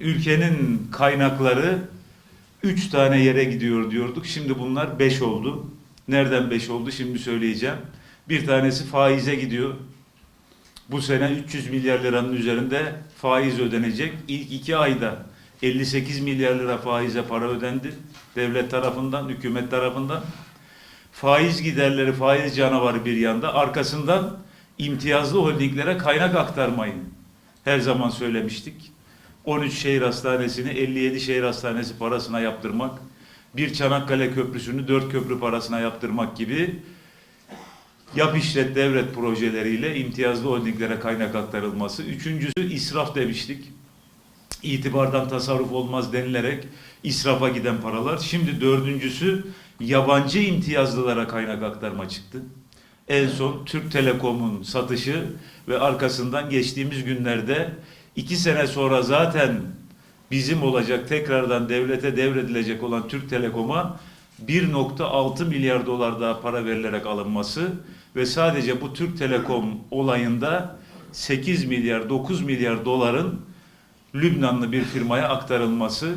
Ülkenin kaynakları üç tane yere gidiyor diyorduk. Şimdi bunlar beş oldu. Nereden beş oldu şimdi söyleyeceğim. Bir tanesi faize gidiyor. Bu sene 300 milyar liranın üzerinde faiz ödenecek. İlk iki ayda 58 milyar lira faize para ödendi. Devlet tarafından, hükümet tarafından. Faiz giderleri, faiz canavarı bir yanda. Arkasından imtiyazlı holdinglere kaynak aktarmayın. Her zaman söylemiştik. 13 şehir hastanesini 57 şehir hastanesi parasına yaptırmak, bir Çanakkale Köprüsü'nü 4 köprü parasına yaptırmak gibi yap işlet devlet projeleriyle imtiyazlı holdinglere kaynak aktarılması. Üçüncüsü israf demiştik. İtibardan tasarruf olmaz denilerek israfa giden paralar. Şimdi dördüncüsü yabancı imtiyazlılara kaynak aktarma çıktı. En son Türk Telekom'un satışı ve arkasından geçtiğimiz günlerde iki sene sonra zaten bizim olacak tekrardan devlete devredilecek olan Türk Telekom'a 1.6 milyar dolar daha para verilerek alınması ve sadece bu Türk Telekom olayında 8 milyar 9 milyar doların Lübnanlı bir firmaya aktarılması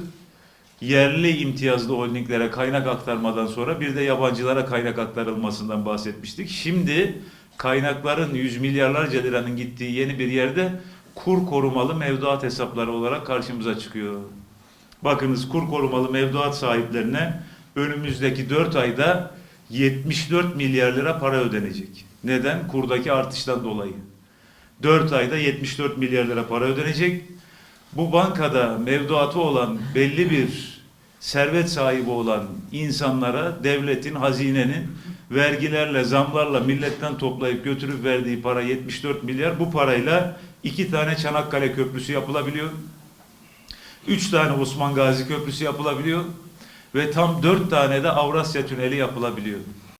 yerli imtiyazlı holdinglere kaynak aktarmadan sonra bir de yabancılara kaynak aktarılmasından bahsetmiştik. Şimdi kaynakların yüz milyarlarca liranın gittiği yeni bir yerde kur korumalı mevduat hesapları olarak karşımıza çıkıyor. Bakınız kur korumalı mevduat sahiplerine önümüzdeki 4 ayda 74 milyar lira para ödenecek. Neden? Kurdaki artıştan dolayı. 4 ayda 74 milyar lira para ödenecek. Bu bankada mevduatı olan belli bir servet sahibi olan insanlara devletin, hazinenin vergilerle, zamlarla milletten toplayıp götürüp verdiği para 74 milyar. Bu parayla iki tane Çanakkale Köprüsü yapılabiliyor. Üç tane Osman Gazi Köprüsü yapılabiliyor. Ve tam dört tane de Avrasya Tüneli yapılabiliyor.